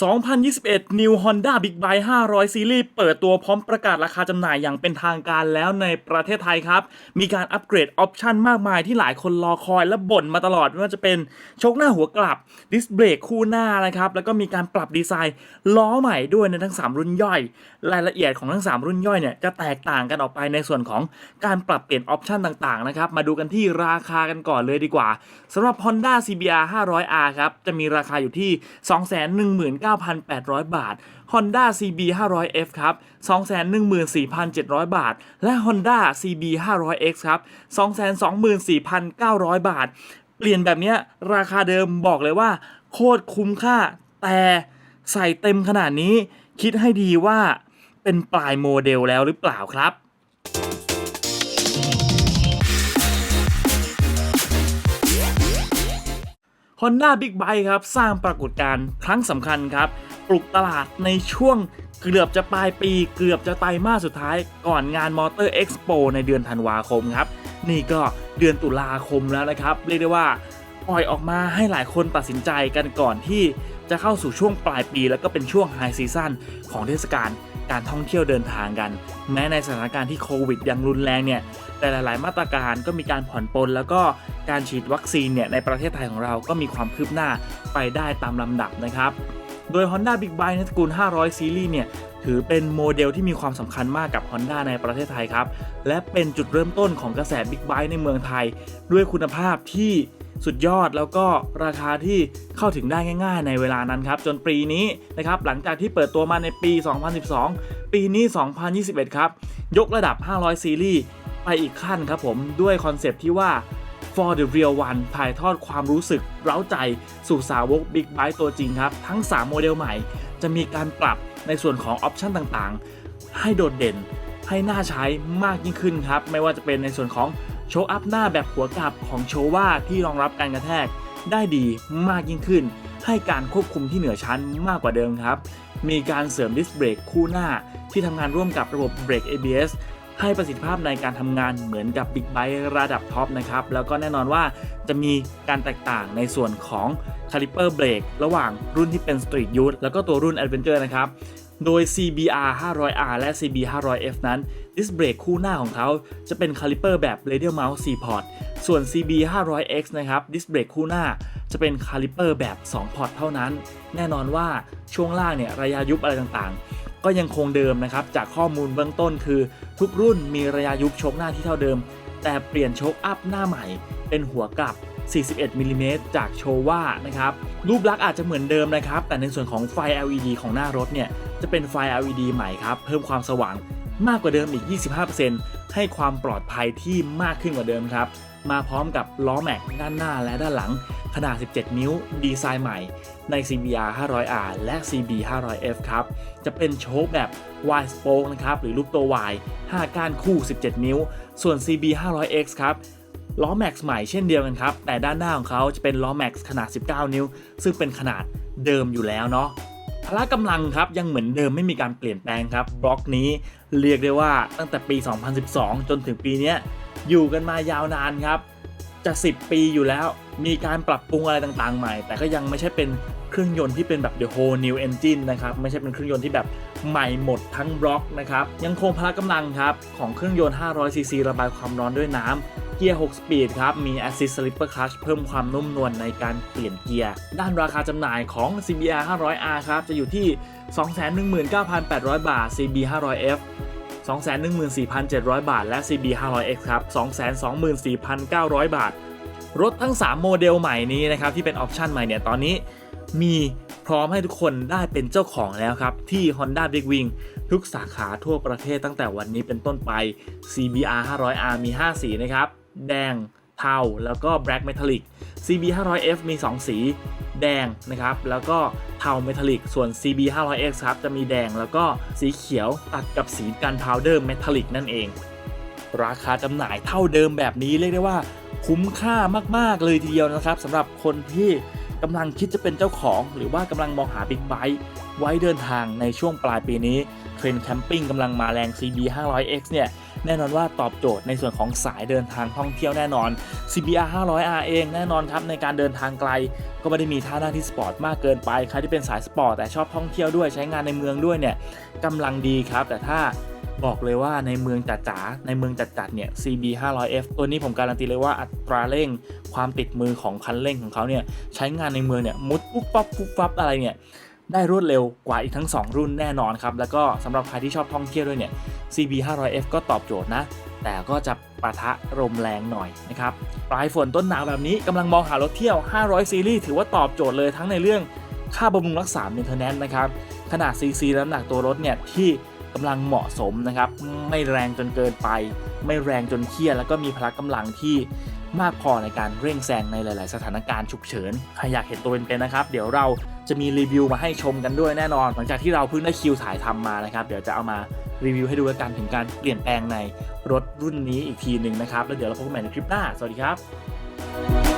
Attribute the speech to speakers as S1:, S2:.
S1: 2021 New Honda Big Bike 500 Series เปิดตัวพร้อมประกาศราคาจำหน่ายอย่างเป็นทางการแล้วในประเทศไทยครับ มีการอัปเกรดออปชันมากมายที่หลายคนรอคอยและบ่นมาตลอดไม่ว่าจะเป็นโชคหน้าหัวกลับ ดิสเบรกคู่หน้านะครับ แล้วก็มีการปรับดีไซน์ล้อใหม่ด้วยในทั้ง 3 รุ่นย่อย รายละเอียดของทั้ง 3 รุ่นย่อยเนี่ยจะแตกต่างกันออกไปในส่วนของการปรับเปลี่ยนออปชันต่างๆนะครับมาดูกันที่ราคากันก่อนเลยดีกว่าสำหรับ Honda CBR 500R ครับจะมีราคาอยู่ที่ 2 1 0 0 0 29,800 บาท Honda CB 500F ครับ214,700 บาท และ Honda CB 500X ครับ224,900 บาท เปลี่ยนแบบนี้ราคาเดิมบอกเลยว่า โคตรคุ้มค่าแต่ใส่เต็มขนาดนี้ คิดให้ดีว่าเป็นปลายโมเดลแล้วหรือเปล่าครับ Honda Big Bike ครับ สร้างปรากฏการณ์ครั้งสำคัญครับ ปลุกตลาดในช่วงเกือบจะปลายปี เกือบจะไตรมาสสุดท้ายก่อนงาน Motor Expo ในเดือนธันวาคมครับ นี่ก็เดือนตุลาคมแล้วนะครับ เรียกได้ว่าปล่อยออกมาให้หลายคนตัดสินใจกันก่อนที่จะเข้าสู่ช่วงปลายปี แล้วก็เป็นช่วงไฮซีซั่นของเทศกาล การท่องเที่ยวเดินทางกัน แม้ในสถานการณ์ที่โควิดยังรุนแรงเนี่ยแต่หลาย ๆ มาตรการก็มีการผ่อนปลนแล้วก็การฉีดวัคซีนเนี่ยในประเทศไทยของเราก็มีความคืบหน้าไปได้ตามลำดับนะครับ โดย Honda Big Bike ในตระกูล 500 ซีรีส์เนี่ยถือเป็นโมเดลที่มีความสำคัญมากกับ Honda ในประเทศไทยครับ และเป็นจุดเริ่มต้นของกระแส Big Bike ในเมืองไทย ด้วยคุณภาพที่ สุดยอดแล้วก็ราคาที่เข้าถึงได้ง่าย ๆ ในเวลานั้นครับ จนปีนี้นะครับหลังจากที่เปิดตัวมาในปี 2012 ปีนี้ 2021 ครับ ยกระดับ 500 ซีรีส์ไปอีกขั้นครับผมด้วยคอนเซปต์ที่ว่า For the real one ถ่ายทอดความรู้สึก เร้าใจสู่สาวก Big Bike ตัวจริงครับ ทั้ง 3 โมเดลใหม่ จะมีการปรับในส่วนของออปชันต่างๆ ให้โดดเด่นให้น่าใช้มากยิ่งขึ้นครับ ไม่ว่าจะเป็นในส่วนของ โชว์อัพหน้าแบบหัวกลับของโชว่าที่รองรับการกระแทกได้ดีมากยิ่งขึ้น ให้การควบคุมที่เหนือชั้นมากกว่าเดิมครับ มีการเสริมดิสเบรกคู่หน้าที่ทำงานร่วมกับระบบเบรก ABS ให้ประสิทธิภาพในการทำงานเหมือนกับบิ๊กไบค์ระดับท็อปนะครับ แล้วก็แน่นอนว่าจะมีการแตกต่างในส่วนของคาลิเปอร์เบรกระหว่างรุ่นที่เป็น Street Youth แล้วก็ตัวรุ่น Adventure นะครับ โดย CBR 500R และ CB 500F นั้นดิสเบรกคู่หน้าของเขาจะเป็นคาลิเปอร์แบบ Radial Mount 4 พอร์ต ส่วน CB 500X นะครับดิสเบรกคู่หน้าจะเป็นคาลิเปอร์แบบ 2 พอร์ตเท่านั้น แน่นอนว่าช่วงล่างเนี่ยระยะยุบอะไรต่างๆ ก็ยังคงเดิมนะครับ จากข้อมูลเบื้องต้นคือ ทุกรุ่นมีระยะยุบโชคหน้าที่เท่าเดิม แต่เปลี่ยนโชคอัพหน้าใหม่ เป็นหัวกลับ 41มิลลิเมตรจากโชว่านะครับ รูปลักษณ์อาจจะเหมือนเดิมนะครับ แต่ในส่วนของไฟ LED ของหน้ารถเนี่ย จะเป็นไฟ LED ใหม่ครับ เพิ่มความสว่างมากกว่าเดิมอีก 25%ให้ความปลอดภัยที่มากขึ้นกว่าเดิมครับ มาพร้อมกับล้อแม็กด้านหน้าและด้านหลัง ขนาด 17 นิ้ว ดีไซน์ใหม่ ใน CBR 500R และ CB 500F ครับ จะเป็นโชคแบบ Y spoke นะครับ หรือรูปตัว Y 5 ก้านคู่ 17 นิ้ว ส่วน CB 500X ครับ ล้อแม็กซ์ใหม่เช่นเดียวกันครับ แต่ด้านหน้าของเขาจะเป็นล้อแม็กซ์ขนาด 19 นิ้ว ซึ่งเป็นขนาดเดิมอยู่แล้วเนาะพละกำลังครับยังเหมือนเดิมไม่มีการเปลี่ยนแปลงครับ บล็อกนี้เรียกได้ว่าตั้งแต่ปี 2012 จนถึงปีนี้อยู่กันมายาวนานครับ จะ 10 ปีอยู่แล้วมีการปรับปรุงอะไรต่างๆใหม่ แต่ก็ยังไม่ใช่เป็นเครื่องยนต์ที่เป็นแบบ the whole new engine นะครับ ไม่ใช่เป็นเครื่องยนต์ที่แบบใหม่หมดทั้งบล็อกนะครับ ยังคงพละกำลังครับ ของเครื่องยนต์ 500ซีซีระบายความร้อนด้วยน้ำ กียร์ 6 สปีดครับ มี Assist Slipper Clutch เพิ่มความนุ่มนวลในการเปลี่ยนเกียร์ ด้านราคาจำหน่ายของ CBR 500R ครับ จะอยู่ที่ 219,800 บาท CB 500F 214,700 บาท และ CB 500X ครับ 224,900 บาท รถทั้ง 3 โมเดลใหม่นี้นะครับ ที่เป็นออปชันใหม่เนี่ย ตอนนี้มีพร้อมให้ทุกคนได้เป็นเจ้าของแล้วครับ ที่ Honda Big Wing ทุกสาขาทั่วประเทศตั้งแต่วันนี้เป็นต้นไป CBR 500R มี 5 สีนะครับ แดงเทาแล้วก็ Black Metallic CB 500F มี 2 สีแดงนะครับ แล้วก็เทาเมทัลลิก ส่วน CB 500X ครับ จะมีแดงแล้วก็สีเขียวตัดกับสีกันพาวเดอร์เมทัลลิกนั่นเอง ราคาจำหน่ายเท่าเดิมแบบนี้เรียกได้ว่าคุ้มค่ามาก ๆ เลยทีเดียวนะครับสำหรับคนที่กำลังคิดจะเป็นเจ้าของ หรือว่ากำลังมองหาบิ๊กไบค์ไว้เดินทางในช่วงปลายปีนี้เทรนด์แคมปิ้งกำลังมาแรง CB 500X เนี่ย แน่นอนว่าตอบโจทย์ในส่วนของสายเดินทางท่องเที่ยวแน่นอน CBR 500R เองแน่นอนครับในการเดินทางไกล ก็ไม่ได้มีท่านั่งที่สปอร์ตมากเกินไปใครที่เป็นสายสปอร์ตแต่ชอบท่องเที่ยวด้วยใช้งานในเมืองด้วยเนี่ยกำลังดีครับ แต่ถ้าบอกเลยว่าในเมืองจ๋าๆในเมืองจัดๆเนี่ย CB 500F ตัวนี้ผมการันตีเลยว่าอัตราเร่ง ความติดมือของคันเร่งของเขาเนี่ยใช้งานในเมืองเนี่ยมุดปุ๊บปั๊บปุ๊บปั๊บอะไรเนี่ย ได้รวดเร็วกว่าอีกทั้ง 2 รุ่นแน่นอนครับ แล้วก็สำหรับใครที่ชอบท่องเที่ยวด้วยเนี่ย CB 500F ก็ตอบโจทย์นะ แต่ก็จะปะทะลมแรงหน่อยนะครับ ปลายฝนต้นหนาวแบบนี้กำลังมองหารถเที่ยว 500 ซีรีส์ถือว่าตอบโจทย์เลยทั้งในเรื่องค่าบำรุงรักษา maintenance นะครับ ขนาด CC และน้ำหนักตัวรถเนี่ยที่กำลังเหมาะสมนะครับ ไม่แรงจนเกินไป ไม่แรงจนเครียดแล้วก็มีพละกำลังที่ มากพอในการเร่งแซงในหลาย ๆ สถานการณ์ฉุกเฉิน ใครอยากเห็นตัวเป็นๆนะครับ เดี๋ยวเราจะมีรีวิวมาให้ชมกันด้วยแน่นอน หลังจากที่เราเพิ่งได้คิวถ่ายทำมานะครับ เดี๋ยวจะเอามารีวิวให้ดูกันถึงการเปลี่ยนแปลงในรถรุ่นนี้อีกทีหนึ่งนะครับ แล้วเดี๋ยวเราพบกันใหม่ในคลิปหน้า สวัสดีครับ